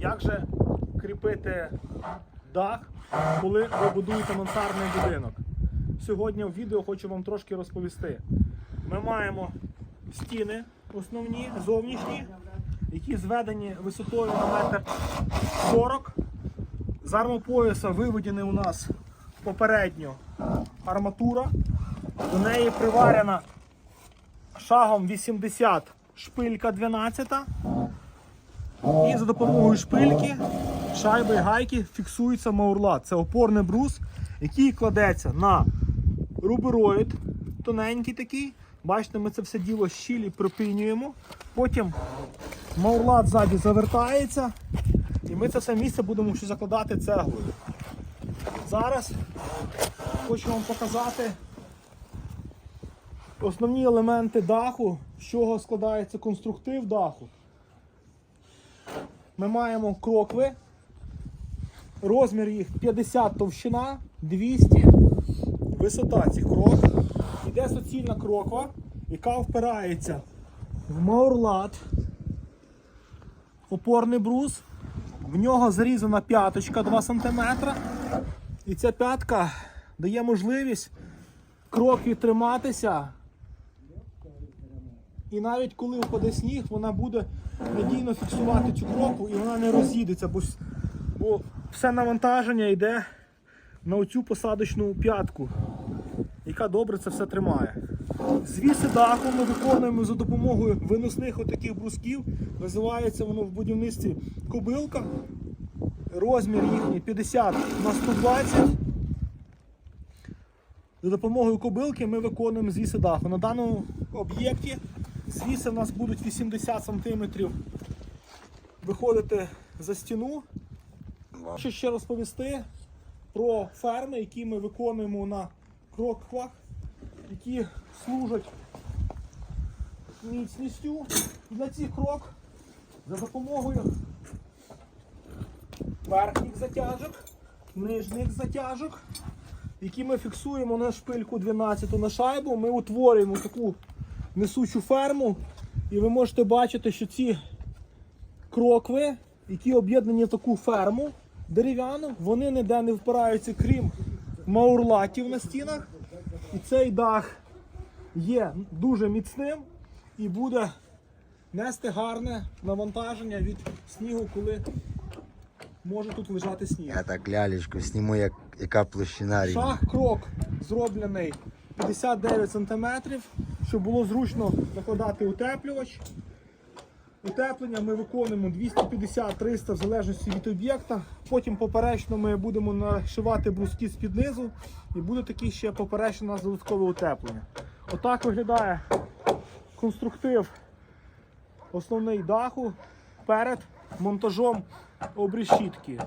Як же кріпити дах, коли ви будуєте мансардний будинок? Сьогодні в відео хочу вам трошки розповісти. Ми маємо стіни основні, зовнішні, які зведені висотою на метр 40. З армопояса виведені у нас попередньо арматура. До неї приварена шагом 80 шпилька 12. І за допомогою шпильки, шайби і гайки фіксується маурлат. Це опорний брус, який кладеться на рубероїд, тоненький такий. Бачите, ми це все діло щілі припинюємо. Потім маурлат ззаді завертається. І ми це все місце будемо ще закладати цеглою. Зараз хочу вам показати основні елементи даху, з чого складається конструктив даху. Ми маємо крокви. Розмір їх 50 товщина, 200 висота цих крок. Іде суцільна кроква, яка впирається в маурлат, опорний брус. В нього зарізана п'яточка 2 см. І ця п'ятка дає можливість крокві триматися. І навіть коли впаде сніг, вона буде надійно фіксувати цю кроку і вона не роз'їдеться, бо, бо все навантаження йде на оцю посадочну п'ятку, яка добре це все тримає. Звіси даху ми виконуємо за допомогою виносних отаких брусків. Називається воно в будівництві кобилка. Розмір їхній 50 на 120. За допомогою кобилки ми виконуємо звіси даху. На даному об'єкті звіси в нас будуть 80 см виходити за стіну. Хочу ще розповісти про ферми, які ми виконуємо на кроквах, які служать міцністю для цих крок за допомогою верхніх затяжок, нижніх затяжок, які ми фіксуємо на шпильку 12 на шайбу. Ми утворюємо таку несучу ферму, і ви можете бачити, що ці крокви, які об'єднані в таку ферму дерев'яну, вони ніде не впираються, крім маурлатів на стінах. І цей дах є дуже міцним і буде нести гарне навантаження від снігу, коли може тут лежати сніг. Я так лялечку зніму, як, яка площина. Шаг крок зроблений 59 см, щоб було зручно накладати утеплювач. Утеплення ми виконуємо 250-300 в залежності від об'єкта. Потім поперечно ми будемо нашивати бруски з-під низу і буде таке ще поперечно у додаткове утеплення. Отак виглядає конструктив основний даху перед монтажом обрешітки.